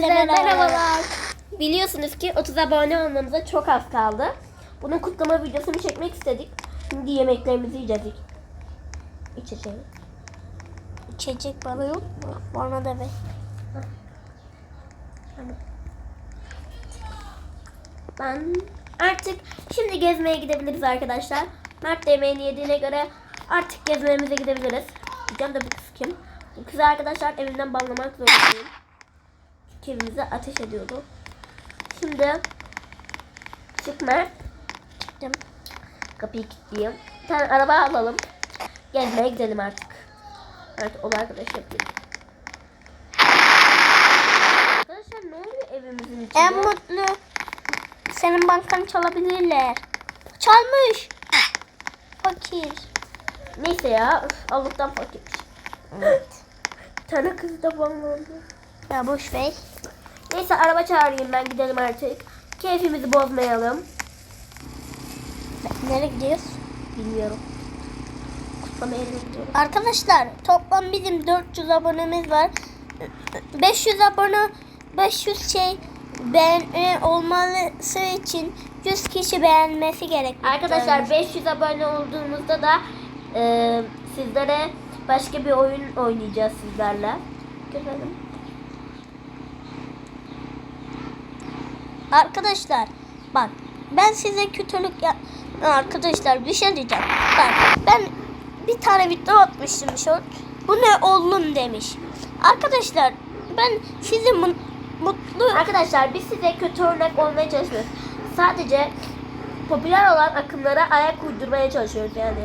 Merhabalar. Biliyorsunuz ki 30 abone olmamıza çok az kaldı. Bunun kutlama videosunu çekmek istedik. Şimdi yemeklerimizi yiyeceğiz. İçeceğiz. İçecek bana yok mu? Bana da ver. Ben artık şimdi gezmeye gidebiliriz arkadaşlar. Mert de yemeğini yediğine göre artık gezmemize gidebiliriz. Diyeceğim de bu kız kim? Bu kızı arkadaşlar evimden banlamak zorundayım. Çünkü evimize ateş ediyordu. Şimdi çık Mert. Çıktım. Kapıyı kilitleyeyim. Bir tane araba alalım. Gezmeye gidelim artık. Evet ol arkadaş yapayım. Arkadaşlar ne oluyor evimizin içinde? En mutlu senin bankanı çalabilirler. Çalmış. Fakir. Neyse ya. Allah'tan fakir. Evet. Bir tane kız da banlandı. Ya boş ver. Neyse araba çağırayım ben gidelim artık. Keyfimizi bozmayalım. Nereye gidiyoruz? Bilmiyorum. Kutlama yerine. Arkadaşlar toplam bizim 400 abonemiz var. 500 abone 500 şey beğen olması için 100 kişi beğenmesi gerekiyor. Arkadaşlar 500 abone olduğumuzda da e, sizlere başka bir oyun oynayacağız sizlerle. Görelim. Arkadaşlar bak ben size kötülük ya arkadaşlar bir şey diyeceğim. Bak ben bir tane video atmıştım short. Bu ne oğlum demiş. Arkadaşlar ben sizi mu- mutlu Arkadaşlar biz size kötü örnek olmaya çalışmıyoruz. Sadece popüler olan akımlara ayak uydurmaya çalışıyoruz yani.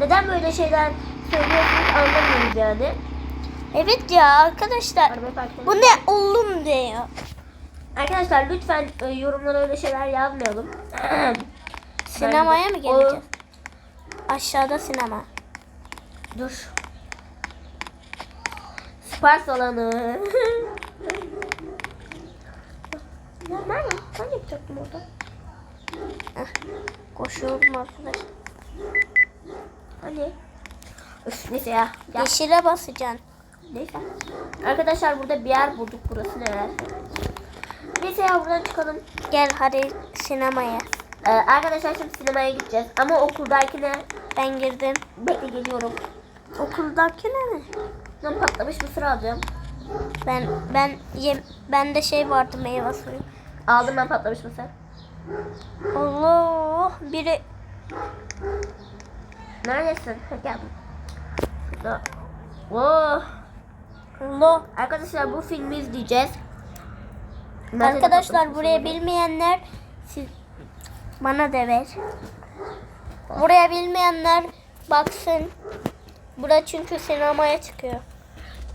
Neden böyle şeyler söylüyorsunuz anlamıyoruz yani. Evet ya arkadaşlar bu ne oğlum diyor. Arkadaşlar lütfen e, yorumlara öyle şeyler yazmayalım. Sinemaya mı O- geleceğiz? Aşağıda sinema. Dur. Spor salonu. ya nerede? Ben yapacaktım orada. Koşuyorum arkadaşlar. Hani? Üf, neyse ya. ya. Yeşile basacaksın. Neyse. Arkadaşlar burada bir yer bulduk. Burası ne? Neyse ya buradan çıkalım. Gel hadi sinemaya. Ee, arkadaşlar şimdi sinemaya gideceğiz. Ama okuldakine Ben girdim. bekle geliyorum. Okuldaki ne mi? Ben patlamış mısır alacağım. Ben ben yem bende şey vardı meyve suyu. Aldım ben patlamış mısır. Allah biri Neredesin? Ha, geldim. Şurada. Oh. Allah. Arkadaşlar bu filmi izleyeceğiz. Nerede Arkadaşlar buraya bilmeyenler siz bana da ver. Buraya bilmeyenler baksın. Bura çünkü sinemaya çıkıyor.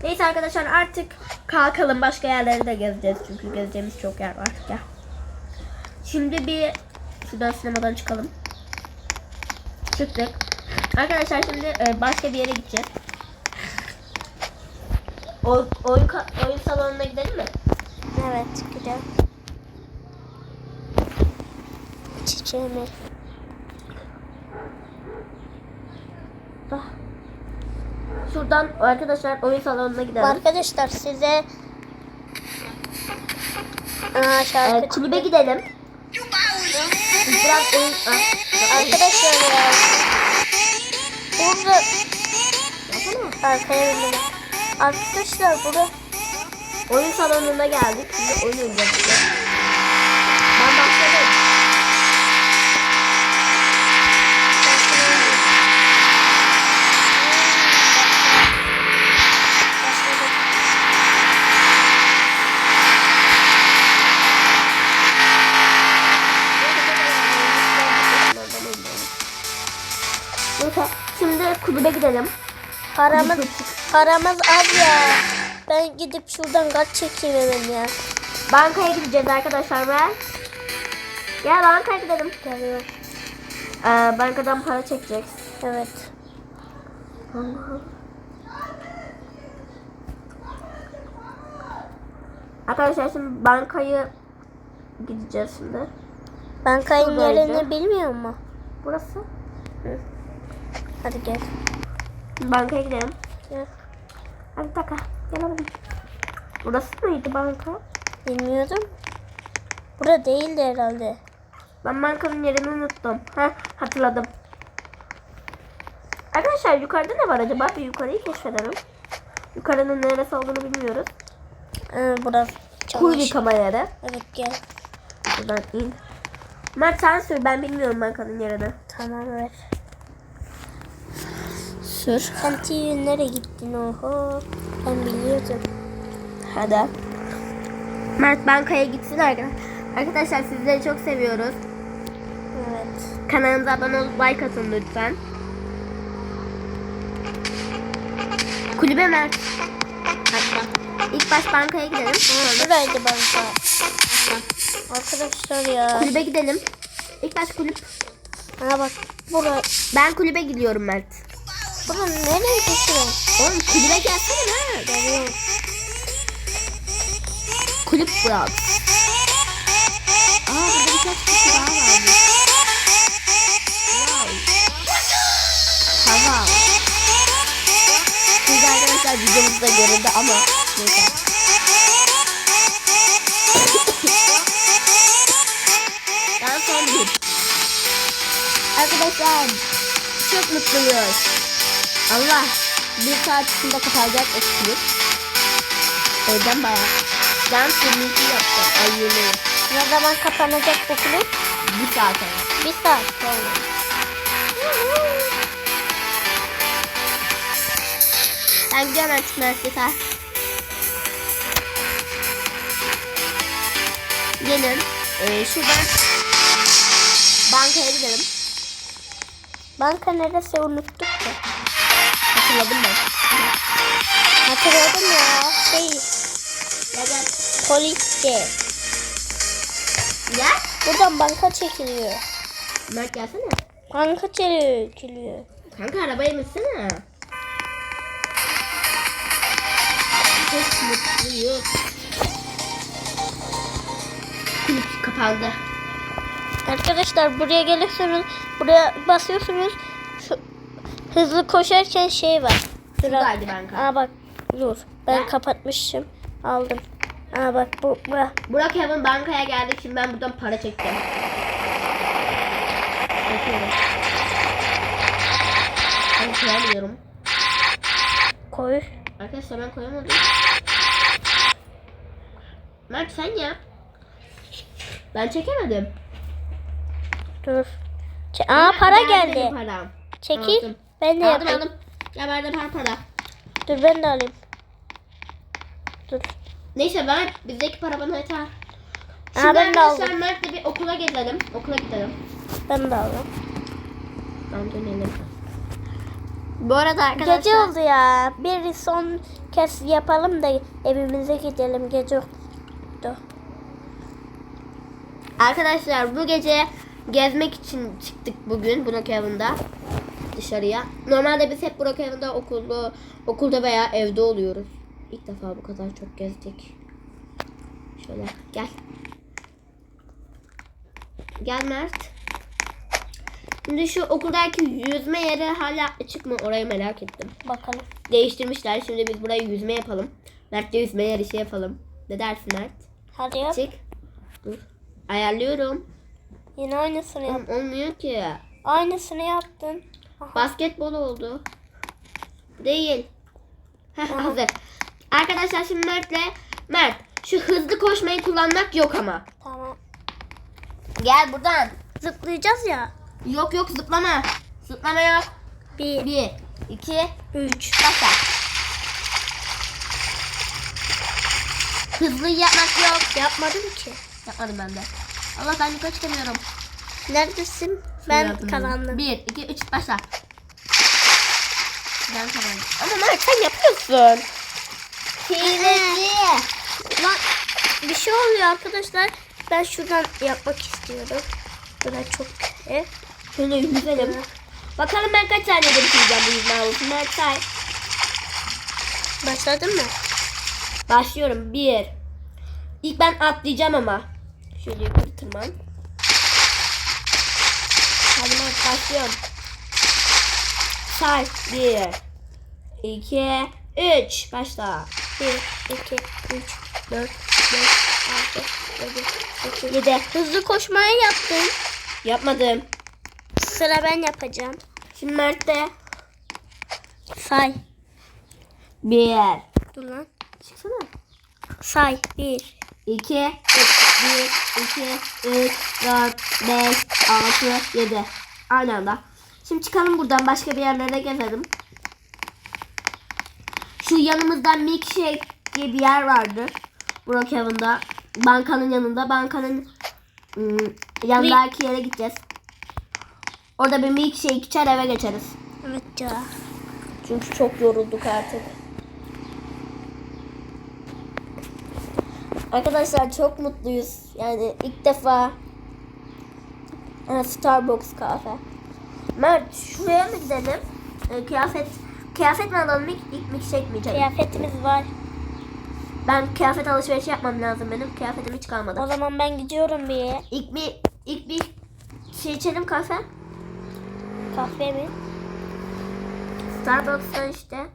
Neyse arkadaşlar artık kalkalım. Başka yerleri de gezeceğiz. Çünkü gezeceğimiz çok yer var. Gel. Şimdi bir şuradan sinemadan çıkalım. Çıktık. Arkadaşlar şimdi e, başka bir yere gideceğiz. Oy, oyun, oyun salonuna gidelim mi? Evet gidelim. Çiçeğimi. Ah. Şuradan arkadaşlar oyun salonuna gidelim. Arkadaşlar size Aa, şarkı Ee, kulübe gidelim. Biraz oyun... Arkadaşlar ya. Burada arkaya. Arkadaşlar burada Oyun salonuna geldik. Şimdi oyun oynayacağız. Ben başladım. Şimdi kulübe gidelim. paramız paramız az ya. Ben gidip şuradan kaç çekeyim hemen ya. Bankaya gideceğiz arkadaşlar ben. Gel bankaya gidelim. Geliyorum. Ee, bankadan para çekeceğiz. Evet. Arkadaşlar şimdi bankayı gideceğiz şimdi. Şuradaydı. yerini bilmiyor mu? Burası. Hadi gel. Bankaya gidelim. Gel. Hadi taka. Burası mıydı banka? Bilmiyorum. Bura değildi herhalde. Ben bankanın yerini unuttum. Heh, hatırladım. Arkadaşlar yukarıda ne var acaba? Bir yukarıyı keşfedelim. Yukarının neresi olduğunu bilmiyoruz. Ee, burası Kuyu yıkama yeri. Evet gel. Buradan in. Mert sen sür ben bilmiyorum bankanın yerini. Tamam ver. Sür. Sen TV nereye gittin oho? Ben biliyordum. Hadi. Mert bankaya gitsin arkadaşlar. Arkadaşlar sizleri çok seviyoruz. Evet. Kanalımıza abone olup like atın lütfen. Kulübe Mert. Hatta. İlk baş bankaya gidelim. Sonra Buraydı banka. Arkadaşlar ya. kulübe gidelim. İlk baş kulüp. Ha bak. Bura. Ben kulübe gidiyorum Mert. Bura nereye gidiyor? Oğlum kulübe gelsene Mert. Geliyorum. Kulüp Brad. Aa burada birkaç kişi daha. Wow. Tamam. Siz arkadaşlar videomuzda görüldü ama neyse. ben son bir. Arkadaşlar çok mutluyuz. Allah bir saat içinde kapatacak etkinlik. Evden bayağı. Ben sürmüşü yaptım. Ay yemeği. Ne zaman kapanacak kulüp? Bir saat sonra. Bir saat sonra. Ben gidiyorum artık Mert'e. Gelin. Ee, şuradan bankaya gidelim. Banka neresi unuttuk da. Hatırladım ben. Hatırladım ya. Şey. Gel. Polisçi. Gel. Buradan banka çekiliyor. Mert gelsene. Banka çekiliyor. Kanka arabaya binsene. Çok mutluyuz. Kulüp kapandı. Arkadaşlar buraya gelirseniz buraya basıyorsunuz. Hızlı koşarken şey var. Şuradaydı banka. Aa bak dur. Ben Gel. kapatmışım. Aldım. Aa bak bu bu. Burak Heaven bankaya geldik. Şimdi ben buradan para çekeceğim. Çekiyorum. Ben koyamıyorum. Koy. Arkadaşlar ben koyamadım. Mert sen yap. Ben çekemedim. Dur. Ç- Aa para Nerede benim geldi. Param? Çekil. Aldım. Ben de Aldım yapayım. aldım. Ya bende para para. Dur ben de alayım. Dur. Neyse ben bizdeki para bana yeter. Aa, Şimdi ben de arkadaşlar aldım. Mert'le bir okula gidelim. Okula gidelim. Ben de aldım. Tamam dönelim. Bu arada arkadaşlar. Gece oldu ya. Bir son kez yapalım da evimize gidelim. Gece oldu. Arkadaşlar bu gece gezmek için çıktık bugün Brookhaven'da dışarıya. Normalde biz hep Brookhaven'da okulda, okulda veya evde oluyoruz. İlk defa bu kadar çok gezdik. Şöyle gel. Gel Mert. Şimdi şu okuldaki yüzme yeri hala açık mı orayı merak ettim. Bakalım. Değiştirmişler. Şimdi biz burayı yüzme yapalım. Mert'le yüzme yarışı yapalım. Ne dersin Mert? Hadi yap. Çık. Dur. Ayarlıyorum. Yine aynısını yap. Olmuyor ki. Aynısını yaptın. Aha. Basketbol oldu. Değil. Hazır. Arkadaşlar şimdi Mert'le Mert şu hızlı koşmayı kullanmak yok ama. Tamam. Gel buradan. Zıplayacağız ya. Yok yok zıplama. Zıplama yok. Bir, Bir, iki, üç. başla. Hızlı yapmak yok. Yapmadım ki. Yapmadım ben de. Allah ben yukarı çıkamıyorum. Neredesin? Ben kazandım. Bir, iki, üç, başla. Ben kazandım. Ama Mert sen yapıyorsun. Hileci. Lan bir şey oluyor arkadaşlar. Ben şuradan yapmak istiyorum. Bura çok kötü. Şöyle yüzelim. Bakalım ben kaç saniyede bitireceğim bu yüzme havlusunu. Mert say. Başladın mı? Başlıyorum. Bir. İlk ben atlayacağım ama. Şöyle yukarı tırman. Hadi Mert başlıyorum. Say. Bir. iki, Üç. Başla. Bir, iki, üç, dört, beş, altı, 7, 7. Hızlı koşmayı yaptın. Yapmadım. Sıra ben yapacağım. Şimdi Mert'te Say. 1, Dur lan. çıksana. Say. 1. 2, 1, 2, 3, 4, 5, 6, 7. Aynı anda. Şimdi çıkalım buradan başka bir yerlere gezelim. Şu yanımızda Milkshake diye bir yer vardı. Brookhaven'da. Bankanın yanında. Bankanın ım, yanındaki yere gideceğiz. Orada bir milkshake içer eve geçeriz. Evet ya. Çünkü çok yorulduk artık. Arkadaşlar çok mutluyuz. Yani ilk defa e, Starbucks kahve. Mert şuraya mı gidelim? E, kıyafet kıyafet mi alalım ilk, ilk milkshake mi içelim? Kıyafetimiz var. Ben kıyafet alışverişi yapmam lazım benim. Kıyafetim hiç kalmadı. O zaman ben gidiyorum bir yere. İlk bir ilk bir şey içelim kahve. Kahve mi? Starbucks'tan işte.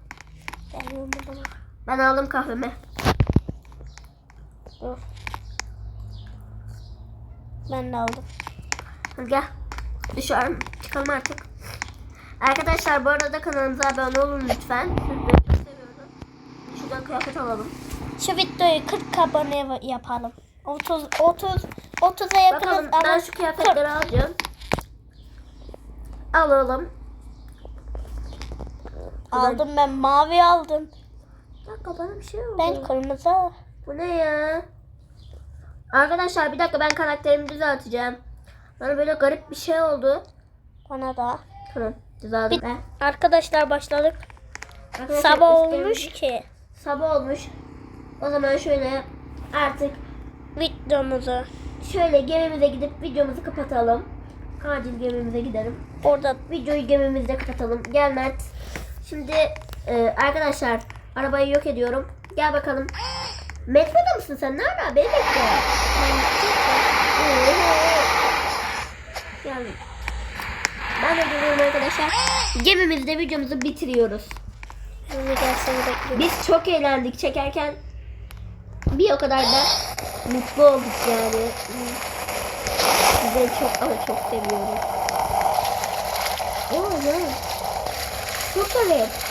Geliyorum buradan. Ben aldım kahvemi. Dur. Ben de aldım. Hadi gel. Dışarı çıkalım artık. Arkadaşlar bu arada kanalımıza abone olun lütfen. Sizleri çok seviyorum. Şuradan kıyafet alalım. Şu videoyu 40 abone yapalım. 30 30 30'a yakınız Bakalım ben şu kıyafetleri alacağım. Alalım. aldım ben mavi aldım. Bir dakika bana bir şey oldu. Ben kırmızı. Bu ne ya? Arkadaşlar bir dakika ben karakterimi düzelteceğim. Bana böyle garip bir şey oldu. Bana da. Tamam düzeldim. Bir-. Arkadaşlar başladık. Arkadaşlar, Sabah olmuş ki Sabah olmuş. O zaman şöyle artık videomuzu şöyle gemimize gidip videomuzu kapatalım. Acil gemimize gidelim. orada Videoyu gemimizde kapatalım. Gel Mert. Şimdi e, arkadaşlar arabayı yok ediyorum. Gel bakalım. Metroda mısın sen? Nerede? Beni bekle. Gel. Ben de geliyorum arkadaşlar. Gemimizde videomuzu bitiriyoruz. Biz çok eğlendik çekerken. Bir o kadar da mutlu olduk yani. Sizi çok ama çok seviyorum. Oo ne? Çok garip.